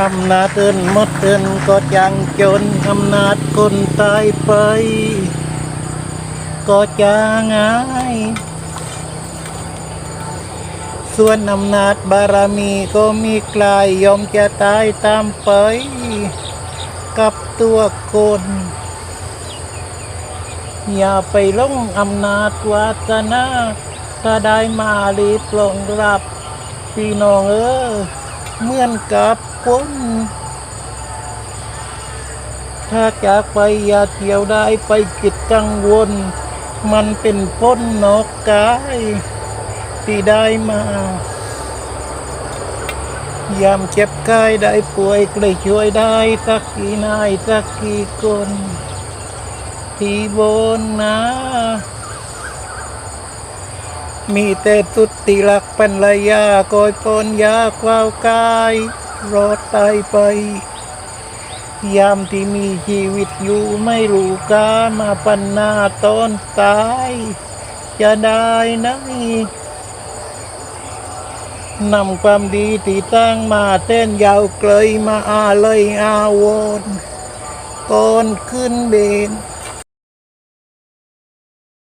อำนาจเอินหมดเอินก็ยังจนอำนาจคนตายไป ก็จะง่าย ส่วนอำนาจบารมีก็มีกลายยอมจะตายตามไป กับตัวคนอย่าไปลงอำนาจวาสนาถ้าได้มาลีปลงรับพี่น้องเออเหมือนกับ คน ถ้าจากไปอย่าเที่ยวได้ไปจิตกังวล มันเป็นพ้นนอกกายที่ได้มายามเจ็บกายได้ป่วยก็เลยช่วยได้สักกี่นายสักกี่คน ที่บนนะมีแต่สุดติลักปัญญายาคอยปนยาควาวกาย รอดตายไป ยามที่มีชีวิตอยู่ไม่รู้กามาปันหน้าตอนตาย จะได้ไหนนำความดีที่ตั้งมาเส้นยาวเกลยมาอาเลยอาวรก่อนขึ้นเบน